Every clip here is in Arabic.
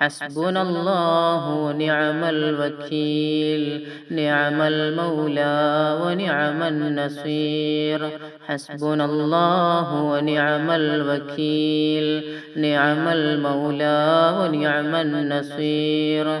حسبنا الله ونعم الوكيل. نعم المولى ونعم النصير. حسبنا الله ونعم الوكيل. نعم المولى ونعم النصير.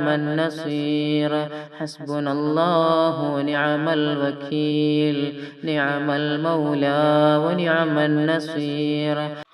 النصير. حسبنا الله ونعم الوكيل. نعم المولى ونعم النصير.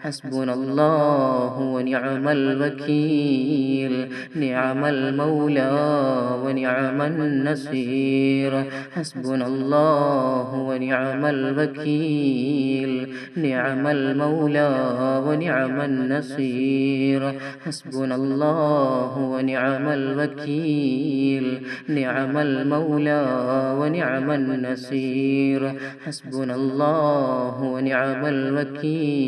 حسبنا الله ونعم الوكيل. نعم المولى ونعم النصير. حسبنا الله ونعم الوكيل. نعم المولى ونعم النصير. حسبنا الله ونعم الوكيل. نعم المولى ونعم النصير. حسبنا الله ونعم الوكيل.